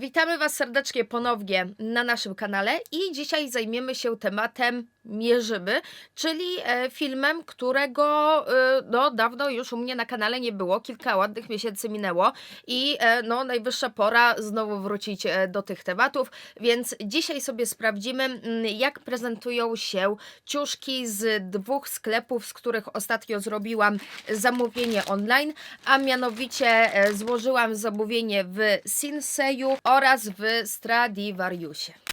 Witamy Was serdecznie ponownie na naszym kanale i dzisiaj zajmiemy się tematem Mierzymy, czyli e, filmem, którego e, no, dawno już u mnie na kanale nie było, kilka ładnych miesięcy minęło i e, no, najwyższa pora znowu wrócić do tych tematów, więc dzisiaj sobie sprawdzimy, mm, jak prezentują się ciuszki z dwóch sklepów, z których ostatnio zrobiłam zamówienie online, a mianowicie złożyłam zamówienie w Sinseju oraz w Stradivariusie.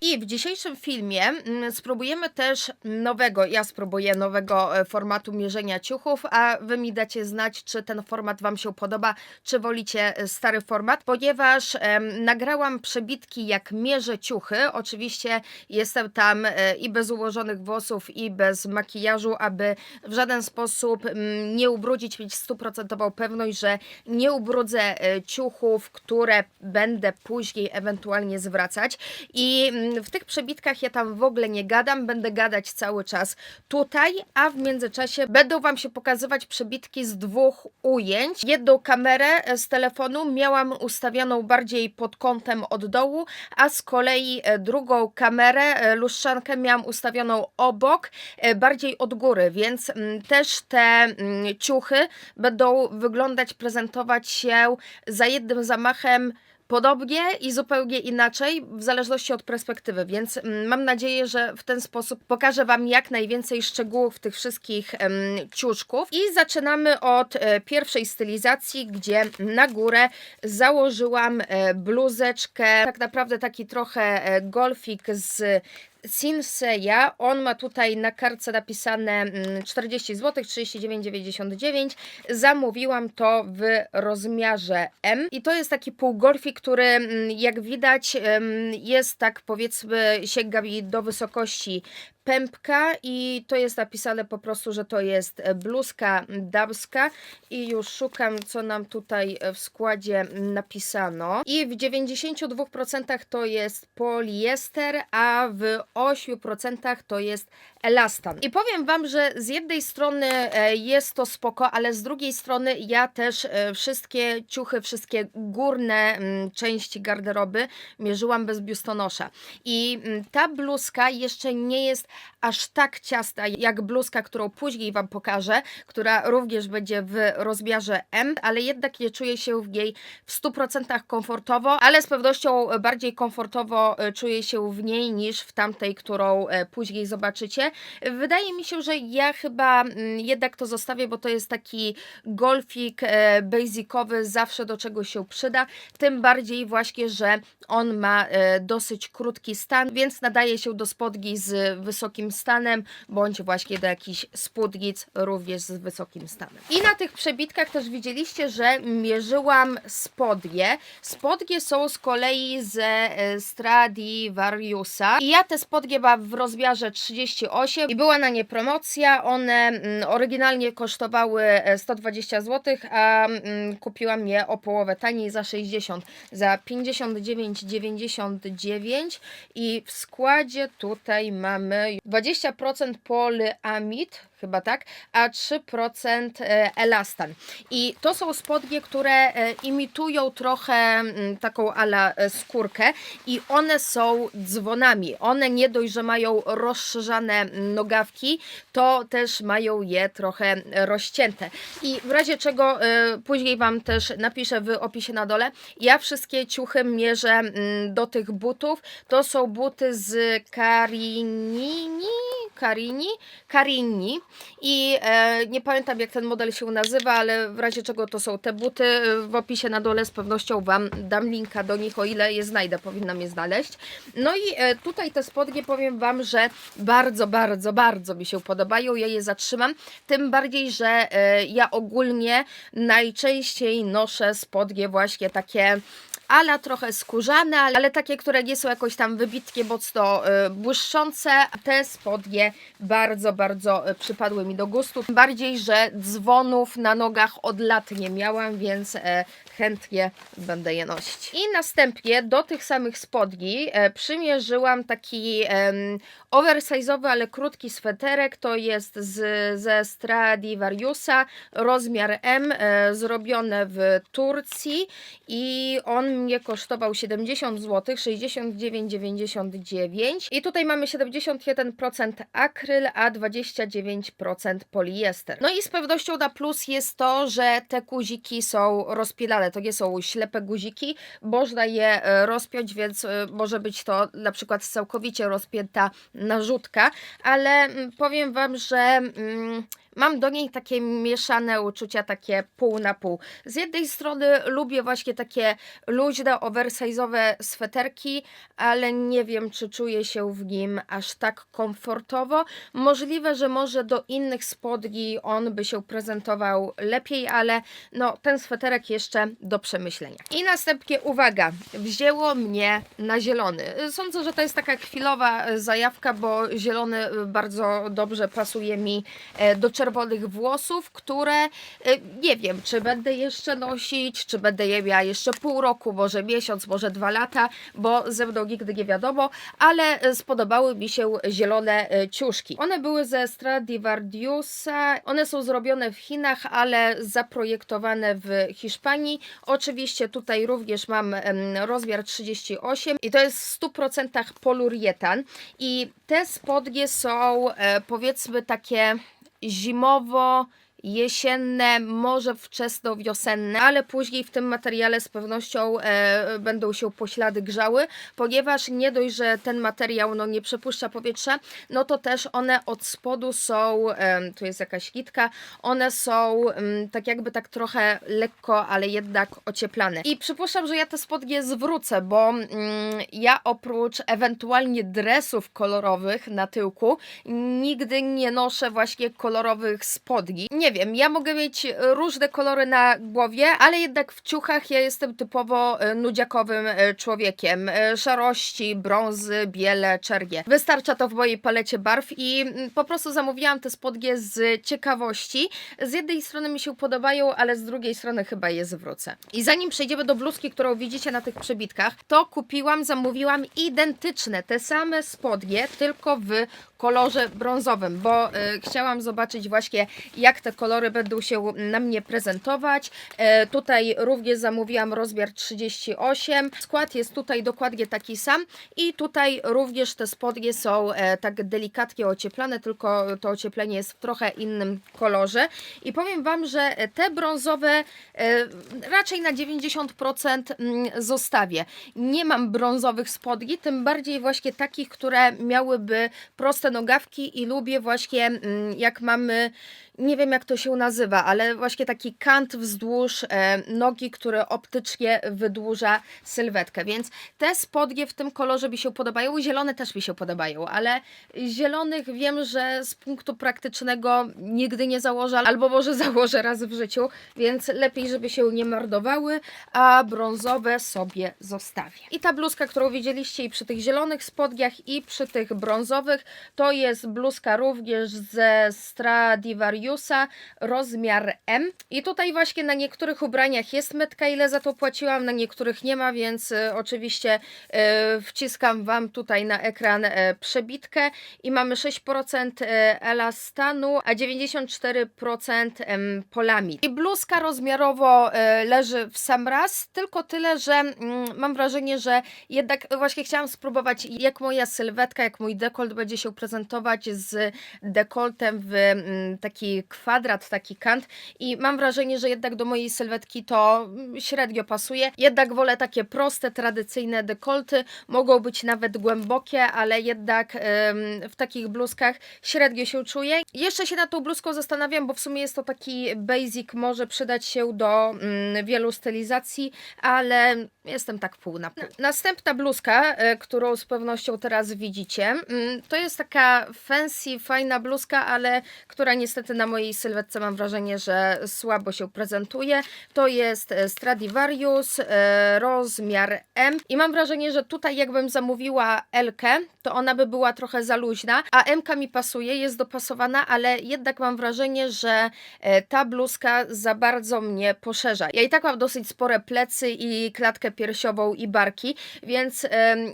I w dzisiejszym filmie mm, spróbujemy też nowego, ja spróbuję nowego e, formatu mierzenia ciuchów, a wy mi dacie znać, czy ten format wam się podoba, czy wolicie e, stary format, ponieważ em, nagrałam przebitki jak mierzę ciuchy. Oczywiście jestem tam e, i bez ułożonych włosów, i bez makijażu, aby w żaden sposób mm, nie ubrudzić, mieć stuprocentową pewność, że nie ubrudzę ciuchów, które będę później ewentualnie zwracać. I mm, w tych przebitkach ja tam w ogóle nie gadam, będę gadać cały czas tutaj, a w międzyczasie będą Wam się pokazywać przebitki z dwóch ujęć. Jedną kamerę z telefonu miałam ustawioną bardziej pod kątem od dołu, a z kolei e, drugą kamerę, e, lustrzankę miałam ustawioną obok, e, bardziej od góry, więc mm, też te mm, ciuchy będą wyglądać, prezentować się za jednym zamachem podobnie i zupełnie inaczej, w zależności od perspektywy, więc mm, mam nadzieję, że w ten sposób pokażę Wam jak najwięcej szczegółów tych wszystkich em, ciuszków. I zaczynamy od e, pierwszej stylizacji, gdzie na górę założyłam e, bluzeczkę, tak naprawdę taki trochę e, golfik z Sinseya. On ma tutaj na kartce napisane mm, 40 zł, 39,99. Zamówiłam to w rozmiarze M. I to jest taki półgolfik, który mm, jak widać jest tak powiedzmy sięga mi do wysokości pępka i to jest napisane po prostu, że to jest e, bluzka damska i już szukam, co nam tutaj e, w składzie napisano. I w 92% to jest poliester, a w 8% to jest elastan. I powiem Wam, że z jednej strony e, jest to spoko, ale z drugiej strony ja też e, wszystkie ciuchy, wszystkie górne mm, części garderoby mierzyłam bez biustonosza. I mm, ta bluzka jeszcze nie jest aż tak ciasta jak bluzka, którą później Wam pokażę, która również będzie w rozmiarze M, ale jednak nie czuję się w niej w 100% komfortowo, ale z pewnością bardziej komfortowo e, czuję się w niej niż w tamtej, którą później zobaczycie. Wydaje mi się, że ja chyba mm, jednak to zostawię, bo to jest taki golfik e, basicowy, zawsze do czego się przyda, tym bardziej właśnie, że on ma e, dosyć krótki stan, więc nadaje się do spodni z wysokim stanem, bądź właśnie do jakichś spódnic również z wysokim stanem. I na tych przebitkach też widzieliście, że mierzyłam spodnie. Spodnie są z kolei ze e, Stradivariusa i ja te spodnie mam w rozmiarze 38 i była na nie promocja. One mm, oryginalnie kosztowały e, 120 zł, a mm, kupiłam je o połowę taniej za 60, za 59,99 i w składzie tutaj mamy 20% polyamid, chyba tak, a 3% e, elastan. I to są spodnie, które e, imitują trochę mm, taką ala e, skórkę i one są dzwonami. One nie dość, że mają rozszerzane nogawki, to też mają je trochę rozcięte. I w razie czego e, później Wam też napiszę w opisie na dole, ja wszystkie ciuchy mierzę mm, do tych butów. To są buty z Carinini, Carini, Carini i e, nie pamiętam jak ten model się nazywa, ale w razie czego to są te buty. W opisie na dole z pewnością Wam dam linka do nich, o ile je znajdę, powinnam je znaleźć. No i e, tutaj te spodnie powiem Wam, że bardzo, bardzo, bardzo mi się podobają. Ja je zatrzymam, tym bardziej, że e, ja ogólnie najczęściej noszę spodnie właśnie takie ala trochę skórzane, ale, takie, które nie są jakoś tam wybitnie mocno e, błyszczące. Te spodnie bardzo, bardzo e, przypadły mi do gustu. Tym Bardziej, że dzwonów na nogach od lat nie miałam, więc chętnie będę je nosić. I następnie do tych samych spodni e, przymierzyłam taki em, oversize'owy, ale krótki sweterek. To jest z, ze Stradivariusa, rozmiar M, e, zrobione w Turcji i on mnie kosztował 70 zł, 69,99 i tutaj mamy 71% akryl, a 29% poliester. No i z pewnością na plus jest to, że te guziki są rozpilane, to nie są ślepe guziki, można je e, rozpiąć, więc e, może być to na przykład całkowicie rozpięta narzutka, ale mm, powiem Wam, że mm, mam do niej takie mieszane uczucia, takie pół na pół. Z jednej strony lubię właśnie takie luźne, oversize'owe sweterki, ale nie wiem, czy czuję się w nim aż tak komfortowo. Możliwe, że może do innych spodni on by się prezentował lepiej, ale no ten sweterek jeszcze do przemyślenia. I następnie uwaga, wzięło mnie na zielony. Sądzę, że to jest taka chwilowa zajawka, bo zielony bardzo dobrze pasuje mi e, do czerwonych włosów, które e, nie wiem, czy będę jeszcze nosić, czy będę je miała jeszcze pół roku, może miesiąc, może dwa lata, bo ze mną nigdy nie wiadomo, ale e, spodobały mi się zielone e, ciuszki. One były ze Stradivariusa, one są zrobione w Chinach, ale zaprojektowane w Hiszpanii. Oczywiście tutaj również mam rozmiar 38 i to jest w 100% polurietan i te spodnie są e, powiedzmy takie zimowo jesienne, może wczesno wiosenne, ale później w tym materiale z pewnością e, będą się poślady grzały, ponieważ nie dość, że ten materiał no, nie przepuszcza powietrza, no to też one od spodu są, e, tu jest jakaś kitka, one są mm, tak jakby tak trochę lekko, ale jednak ocieplane. I przypuszczam, że ja te spodnie zwrócę, bo mm, ja oprócz ewentualnie dresów kolorowych na tyłku, nigdy nie noszę właśnie kolorowych spodni. Nie wiem, ja mogę mieć różne kolory na głowie, ale jednak w ciuchach ja jestem typowo e, nudziakowym e, człowiekiem. E, Szarości, brązy, biele, czerwie. Wystarcza to w mojej palecie barw i mm, po prostu zamówiłam te spodnie z ciekawości. Z jednej strony mi się podobają, ale z drugiej strony chyba je zwrócę. I zanim przejdziemy do bluzki, którą widzicie na tych przebitkach, to kupiłam, zamówiłam identyczne, te same spodnie, tylko w kolorze brązowym, bo y, chciałam zobaczyć właśnie jak te kolory będą się na mnie prezentować. E, tutaj również zamówiłam rozmiar 38. Skład jest tutaj dokładnie taki sam i tutaj również te spodnie są e, tak delikatnie ocieplane, tylko to ocieplenie jest w trochę innym kolorze. I powiem Wam, że te brązowe e, raczej na 90% mm, zostawię. Nie mam brązowych spodni, tym bardziej właśnie takich, które miałyby proste nogawki i lubię właśnie mm, jak mamy nie wiem jak to się nazywa, ale właśnie taki kant wzdłuż e, nogi, który optycznie wydłuża sylwetkę, więc te spodnie w tym kolorze mi się podobają, zielone też mi się podobają, ale zielonych wiem, że z punktu praktycznego nigdy nie założę, albo może założę raz w życiu, więc lepiej, żeby się nie mordowały, a brązowe sobie zostawię. I ta bluzka, którą widzieliście i przy tych zielonych spodniach i przy tych brązowych, to jest bluzka również ze Stradivariusa, rozmiar M. I tutaj właśnie na niektórych ubraniach jest metka, ile za to płaciłam, na niektórych nie ma, więc e, oczywiście e, wciskam Wam tutaj na ekran e, przebitkę i mamy 6% e, elastanu, a 94% em, polamid. I bluzka rozmiarowo e, leży w sam raz, tylko tyle, że mm, mam wrażenie, że jednak właśnie chciałam spróbować, jak moja sylwetka, jak mój dekolt będzie się prezentować z dekoltem w mm, kwadrat, taki kant i mam wrażenie, że jednak do mojej sylwetki to średnio pasuje. Jednak wolę takie proste, tradycyjne dekolty, mogą być nawet głębokie, ale jednak em, w takich bluzkach średnio się czuję. Jeszcze się nad tą bluzką zastanawiam, bo w sumie jest to taki basic, może przydać się do mm, wielu stylizacji, ale jestem tak pół na pół. Następna bluzka, e, którą z pewnością teraz widzicie, mm, to jest taka fancy, fajna bluzka, ale która niestety na mojej sylwetce mam wrażenie, że słabo się prezentuje. To jest e, Stradivarius, e, rozmiar M i mam wrażenie, że tutaj jakbym zamówiła L-kę, to ona by była trochę za luźna, a M-ka mi pasuje, jest dopasowana, ale jednak mam wrażenie, że e, ta bluzka za bardzo mnie poszerza. Ja i tak mam dosyć spore plecy i klatkę piersiową i barki, więc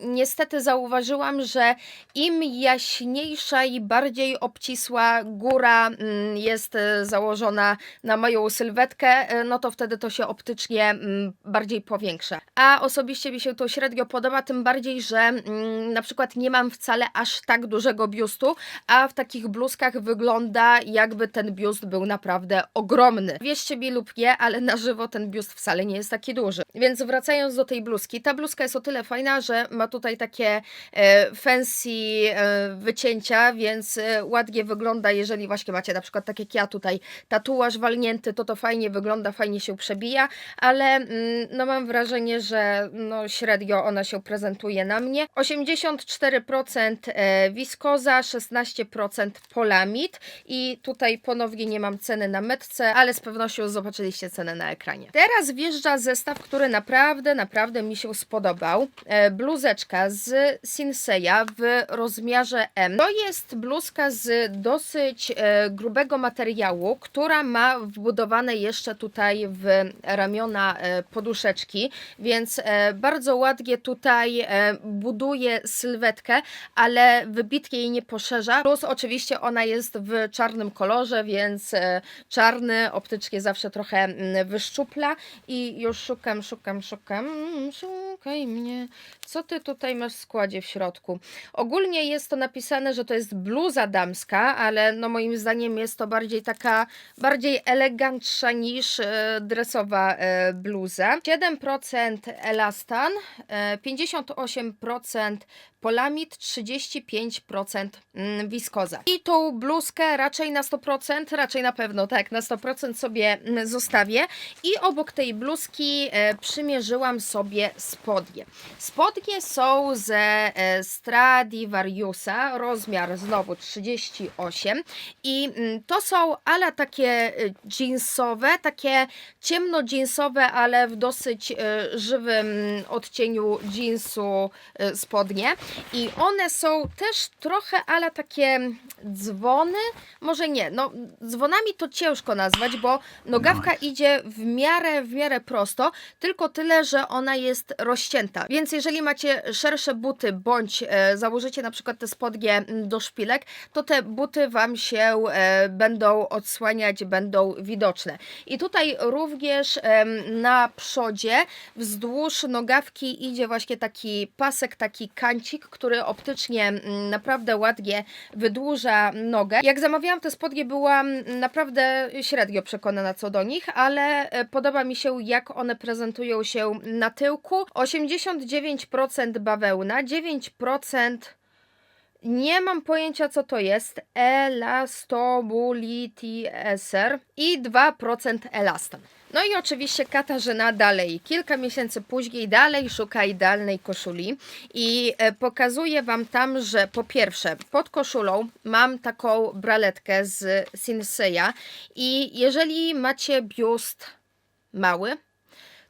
niestety zauważyłam, że im jaśniejsza i bardziej obcisła góra mm, jest e, założona na moją sylwetkę, e, no to wtedy to się optycznie mm, bardziej powiększa. A osobiście mi się to średnio podoba, tym bardziej, że mm, na przykład nie mam wcale aż tak dużego biustu, a w takich bluzkach wygląda jakby ten biust był naprawdę ogromny. Wierzcie mi lub nie, ale na żywo ten biust wcale nie jest taki duży. Więc wracając do tej bluzki, ta bluzka jest o tyle fajna, że ma tutaj takie e, fancy wycięcia, więc ładnie wygląda, jeżeli właśnie macie na przykład tak jak ja tutaj tatuaż walnięty, to to fajnie wygląda, fajnie się przebija, ale mm, no mam wrażenie, że no średnio ona się prezentuje na mnie. 84% e, wiskoza, 16% polamid i tutaj ponownie nie mam ceny na metce, ale z pewnością zobaczyliście cenę na ekranie. Teraz wjeżdża zestaw, który naprawdę, naprawdę mi się spodobał. E, bluzeczka z Sinseya w rozmiarze M. To jest bluzka z dosyć e, grubego materiału, która ma wbudowane jeszcze tutaj w ramiona e, poduszeczki, więc e, bardzo ładnie tutaj e, buduje sylwetkę, ale wybitnie jej nie poszerza. Plus oczywiście ona jest w czarnym kolorze, więc czarny optycznie zawsze trochę mm, wyszczupla i już szukam, szukam, szukam, Mm, szukaj mnie. Co ty tutaj masz w składzie w środku? Ogólnie jest to napisane, że to jest bluza damska, ale no moim zdaniem jest to bardziej taka, bardziej elegantsza niż e, dresowa e, bluza. 7% elastan, e, 58% polamid, 35% mm, wiskoza. I tą bluzkę raczej na 100%, raczej na pewno tak, na 100% sobie mm, zostawię. I obok tej bluzki e, przymierzyłam sobie spodnie. Spodnie są ze e, Stradivariusa, rozmiar znowu 38 i mm, to są ale takie e, jeansowe, takie ciemno jeansowe, ale w dosyć żywym odcieniu jeansu spodnie i one są też trochę ale takie dzwony, może nie, no dzwonami to ciężko nazwać, bo nogawka idzie w miarę, w miarę prosto, tylko tyle, że ona jest rozcięta, więc jeżeli macie szersze buty, bądź e, założycie na przykład te spodnie mm, do szpilek, to te buty Wam się e, będą odsłaniać, będą widoczne. I tutaj również em, na przodzie wzdłuż nogawki idzie właśnie taki pasek, taki kancik, który optycznie mm, naprawdę ładnie wydłuża nogę. Jak zamawiałam te spodnie, byłam naprawdę średnio przekonana co do nich, ale e, podoba mi się, jak one prezentują się na tyłku. 89% bawełna, 9% nie mam pojęcia, co to jest. Elastomobility Eser i 2% elastan. No i oczywiście Katarzyna dalej, kilka miesięcy później, dalej szuka idealnej koszuli i e, pokazuję Wam tam, że po pierwsze pod koszulą mam taką braletkę z Sinseya i jeżeli macie biust mały,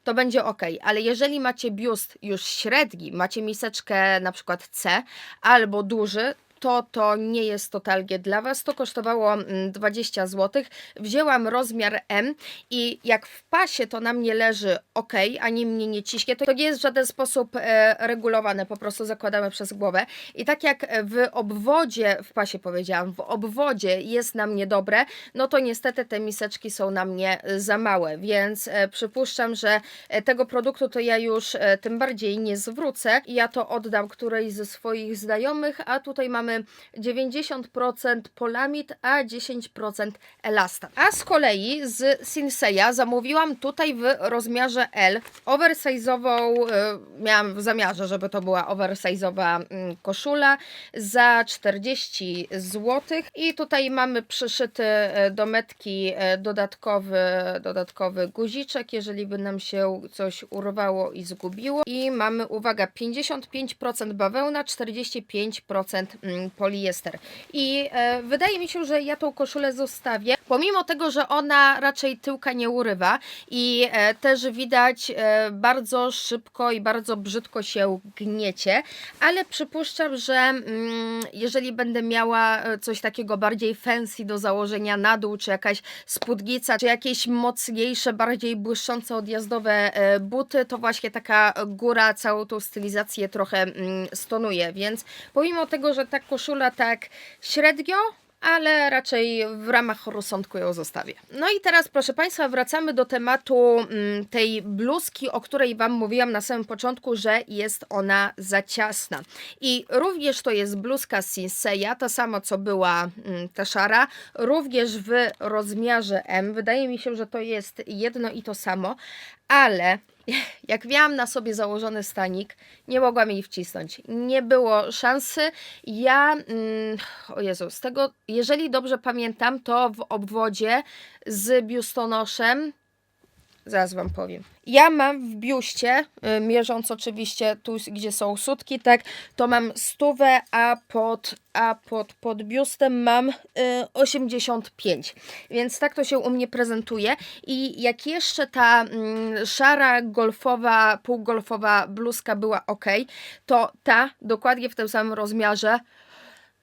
to będzie ok, ale jeżeli macie biust już średni, macie miseczkę na przykład C albo duży, to to nie jest totalnie dla Was. To kosztowało mm, 20 zł. Wzięłam rozmiar M i jak w pasie to na mnie leży ok, ani mnie nie ciśnie, to nie jest w żaden sposób e, regulowane, po prostu zakładamy przez głowę. I tak jak w obwodzie, w pasie powiedziałam, w obwodzie jest na mnie dobre, no to niestety te miseczki są na mnie za małe, więc e, przypuszczam, że e, tego produktu to ja już e, tym bardziej nie zwrócę. Ja to oddam którejś ze swoich znajomych, a tutaj mamy 90% polamid, a 10% elastan. A z kolei z Sinseya zamówiłam tutaj w rozmiarze L oversize'ową, e, miałam w zamiarze, żeby to była oversize'owa mm, koszula za 40 zł i tutaj mamy przyszyty e, do metki e, dodatkowy, dodatkowy guziczek, jeżeli by nam się coś urwało i zgubiło i mamy, uwaga, 55% bawełna, 45% mm, mm, poliester. I e, wydaje mi się, że ja tą koszulę zostawię, pomimo tego, że ona raczej tyłka nie urywa i e, też widać e, bardzo szybko i bardzo brzydko się gniecie, ale przypuszczam, że mm, jeżeli będę miała coś takiego bardziej fancy do założenia na dół, czy jakaś spódnica, czy jakieś mocniejsze, bardziej błyszczące odjazdowe buty, to właśnie taka góra całą tą stylizację trochę mm, stonuje, więc pomimo tego, że ta koszula tak średnio, ale raczej w ramach rozsądku ją zostawię. No i teraz, proszę Państwa, wracamy do tematu mm, tej bluzki, o której Wam mówiłam na samym początku, że jest ona za ciasna. I również to jest bluzka Sinseya, ta sama co była mm, ta szara, również w rozmiarze M. Wydaje mi się, że to jest jedno i to samo, ale jak miałam na sobie założony stanik, nie mogłam jej wcisnąć. Nie było szansy. Ja, mm, o Jezu, z tego, jeżeli dobrze pamiętam, to w obwodzie z biustonoszem, zaraz Wam powiem. Ja mam w biuście, y, mierząc oczywiście tu, gdzie są sutki, tak, to mam stówę, a pod, a pod, pod biustem mam y, 85. Więc tak to się u mnie prezentuje. I jak jeszcze ta mm, szara golfowa, półgolfowa bluzka była ok, to ta dokładnie w tym samym rozmiarze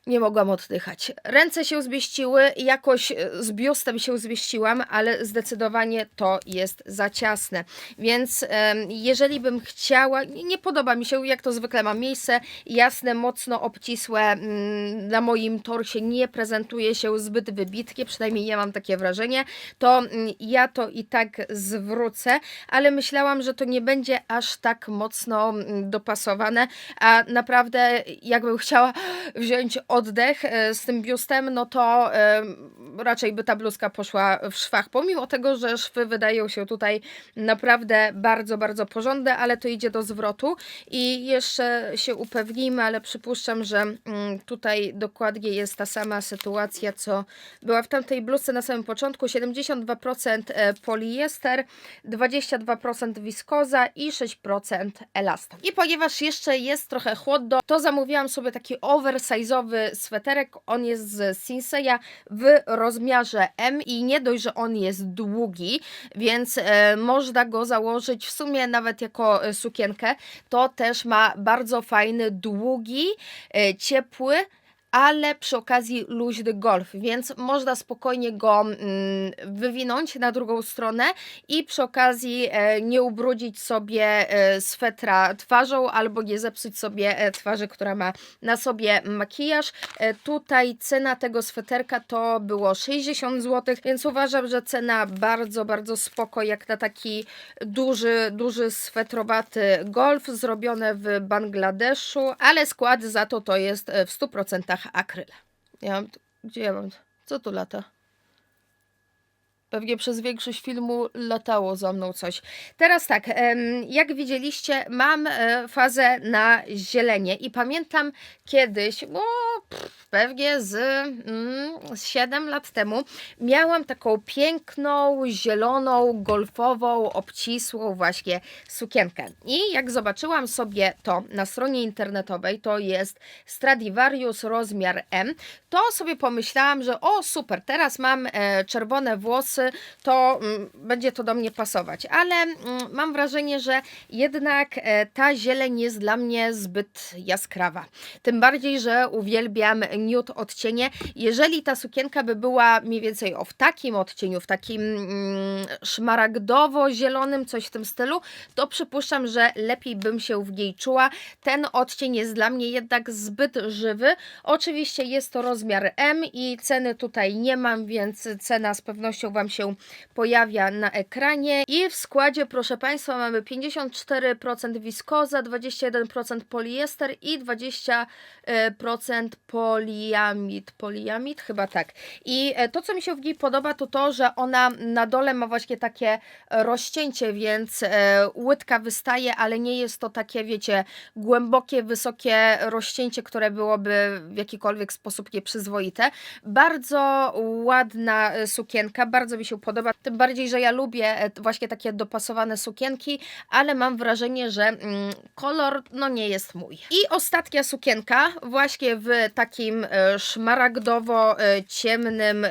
nie mogłam oddychać. Ręce się zmieściły, jakoś e, z biustem się zmieściłam, ale zdecydowanie to jest za ciasne. Więc jeżeli bym chciała, nie, podoba mi się, jak to zwykle mam miejsce, jasne, mocno obcisłe, mm, na moim torsie nie prezentuje się zbyt wybitnie, przynajmniej ja mam takie wrażenie, to mm, ja to i tak zwrócę, ale myślałam, że to nie będzie aż tak mocno mm, dopasowane, a naprawdę jakbym chciała wziąć oddech e, z tym biustem, no to e, raczej by ta bluzka poszła w szwach, pomimo tego, że szwy wydają się tutaj naprawdę bardzo, bardzo porządne, ale to idzie do zwrotu. I jeszcze się upewnijmy, ale przypuszczam, że mm, tutaj dokładnie jest ta sama sytuacja, co była w tamtej bluzce na samym początku, 72% e, poliester, 22% wiskoza i 6% elastan. I ponieważ jeszcze jest trochę chłodno, to zamówiłam sobie taki oversize'owy sweterek, on jest z Sinseya w rozmiarze M i nie dość, że on jest długi, więc e, można go założyć w sumie nawet jako e, sukienkę, to też ma bardzo fajny, długi, e, ciepły, ale przy okazji luźny golf, więc można spokojnie go mm, wywinąć na drugą stronę i przy okazji e, nie ubrudzić sobie e, swetra twarzą albo nie zepsuć sobie e, twarzy, która ma na sobie makijaż. Tutaj cena tego sweterka to było 60 zł, więc uważam, że cena bardzo, bardzo spoko, jak na taki duży, duży swetrowaty golf zrobione w Bangladeszu, ale skład za to to jest w 100% akryl. Ja mam, gdzie ja mam, co tu lata? Pewnie przez większość filmu latało za mną coś. Teraz tak, jak widzieliście, mam e, fazę na zielenie i pamiętam kiedyś, bo pff, pewnie z, mm, z 7 lat temu, miałam taką piękną, zieloną, golfową, obcisłą właśnie sukienkę. I jak zobaczyłam sobie to na stronie internetowej, to jest Stradivarius rozmiar M, to sobie pomyślałam, że o super, teraz mam e, czerwone włosy, to mm, będzie to do mnie pasować. Ale mm, mam wrażenie, że jednak e, ta zieleń jest dla mnie zbyt jaskrawa. Tym bardziej, że uwielbiam nude odcienie. Jeżeli ta sukienka by była mniej więcej o w takim odcieniu, w takim mm, szmaragdowo-zielonym, coś w tym stylu, to przypuszczam, że lepiej bym się w niej czuła. Ten odcień jest dla mnie jednak zbyt żywy. Oczywiście jest to rozmiar M i ceny tutaj nie mam, więc cena z pewnością Wam się pojawia na ekranie. I w składzie, proszę Państwa, mamy 54% wiskoza, 21% poliester i 20% poliamid. Poliamid? Chyba tak. I e, to, co mi się w niej podoba, to to, że ona na dole ma właśnie takie rozcięcie, więc e, łydka wystaje, ale nie jest to takie, wiecie, głębokie, wysokie rozcięcie, które byłoby w jakikolwiek sposób nieprzyzwoite. Bardzo ładna e, sukienka, bardzo mi się podoba. Tym bardziej, że ja lubię e, właśnie takie dopasowane sukienki, ale mam wrażenie, że mm, kolor no nie jest mój. I ostatnia sukienka, właśnie w takim e, szmaragdowo-ciemnym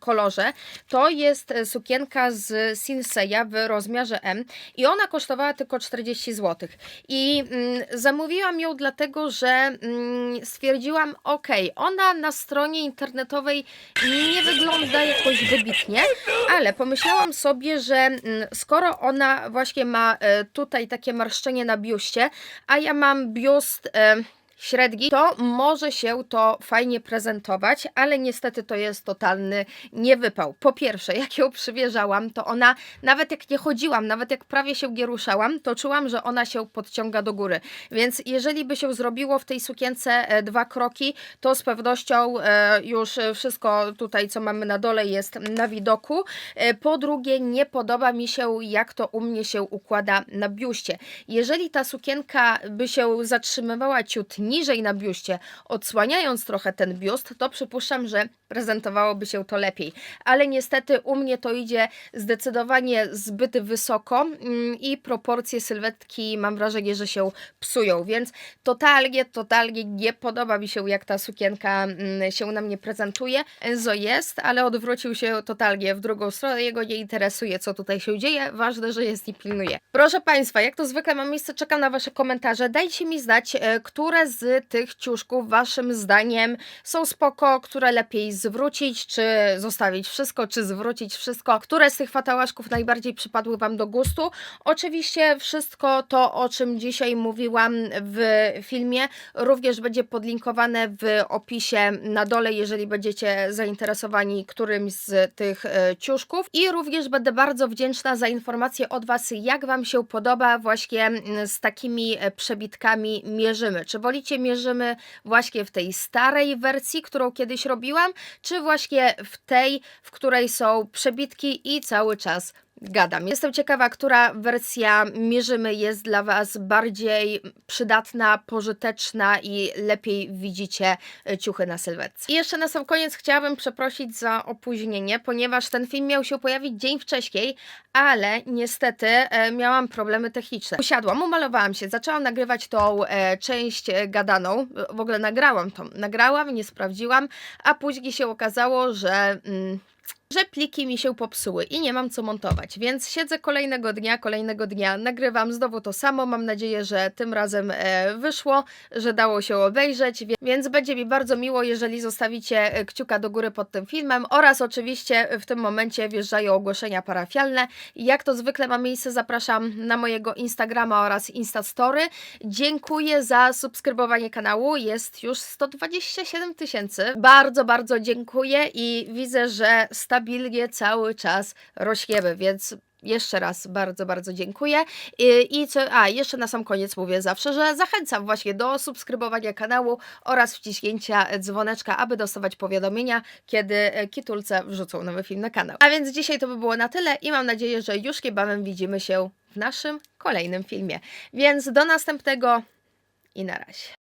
kolorze, to jest e, sukienka z Sinseya w rozmiarze M i ona kosztowała tylko 40 zł. I mm, zamówiłam ją dlatego, że mm, stwierdziłam, ok, ona na stronie internetowej nie wygląda jakoś wybitnie, ale pomyślałam sobie, że mm, skoro ona właśnie ma e, tutaj takie marszczenie na biuście, a ja mam biust e, średni, to może się to fajnie prezentować, ale niestety to jest totalny niewypał. Po pierwsze, jak ją przywieżałam, to ona, nawet jak nie chodziłam, nawet jak prawie się nie ruszałam, to czułam, że ona się podciąga do góry. Więc jeżeli by się zrobiło w tej sukience e, dwa kroki, to z pewnością e, już wszystko tutaj, co mamy na dole, jest na widoku. E, Po drugie, nie podoba mi się, jak to u mnie się układa na biuście. Jeżeli ta sukienka by się zatrzymywała ciut niżej na biuście, odsłaniając trochę ten biust, to przypuszczam, że prezentowałoby się to lepiej. Ale niestety u mnie to idzie zdecydowanie zbyt wysoko mm, i proporcje sylwetki mam wrażenie, że się psują, więc totalnie, totalnie nie podoba mi się, jak ta sukienka mm, się na mnie prezentuje. Enzo jest, ale odwrócił się totalnie w drugą stronę, jego nie interesuje, co tutaj się dzieje, ważne, że jest i pilnuje. Proszę Państwa, jak to zwykle mam miejsce, czekam na Wasze komentarze. Dajcie mi znać, e, które z tych ciuszków Waszym zdaniem są spoko, które lepiej zwrócić, czy zostawić wszystko, czy zwrócić wszystko, które z tych fatałaszków najbardziej przypadły Wam do gustu. Oczywiście wszystko to, o czym dzisiaj mówiłam w filmie, również będzie podlinkowane w opisie na dole, jeżeli będziecie zainteresowani którymś z tych e, ciuszków. I również będę bardzo wdzięczna za informacje od Was, jak Wam się podoba właśnie z takimi e, przebitkami mierzymy. Czy wolicie mierzymy właśnie w tej starej wersji, którą kiedyś robiłam, czy właśnie w tej, w której są przebitki i cały czas gadam. Jestem ciekawa, która wersja mierzymy jest dla Was bardziej przydatna, pożyteczna i lepiej widzicie e, ciuchy na sylwetce. I jeszcze na sam koniec chciałabym przeprosić za opóźnienie, ponieważ ten film miał się pojawić dzień wcześniej, ale niestety e, miałam problemy techniczne. Usiadłam, umalowałam się, zaczęłam nagrywać tą e, część gadaną. W ogóle nagrałam to. Nagrałam, nie sprawdziłam, a później się okazało, że. Mm, że pliki mi się popsuły i nie mam co montować, więc siedzę kolejnego dnia, kolejnego dnia, nagrywam znowu to samo. Mam nadzieję, że tym razem e, wyszło, że dało się obejrzeć, więc będzie mi bardzo miło, jeżeli zostawicie e, kciuka do góry pod tym filmem oraz oczywiście w tym momencie wjeżdżają ogłoszenia parafialne. Jak to zwykle ma miejsce, zapraszam na mojego Instagrama oraz Instastory. Dziękuję za subskrybowanie kanału, jest już 127 tysięcy. Bardzo, bardzo dziękuję i widzę, że stabilnie cały czas rośniemy, więc jeszcze raz bardzo, bardzo dziękuję. I, i co, a jeszcze na sam koniec mówię zawsze, że zachęcam właśnie do subskrybowania kanału oraz wciśnięcia dzwoneczka, aby dostawać powiadomienia, kiedy e, kitulce wrzucą nowy film na kanał. A więc dzisiaj to by było na tyle i mam nadzieję, że już niebawem widzimy się w naszym kolejnym filmie. Więc do następnego i na razie.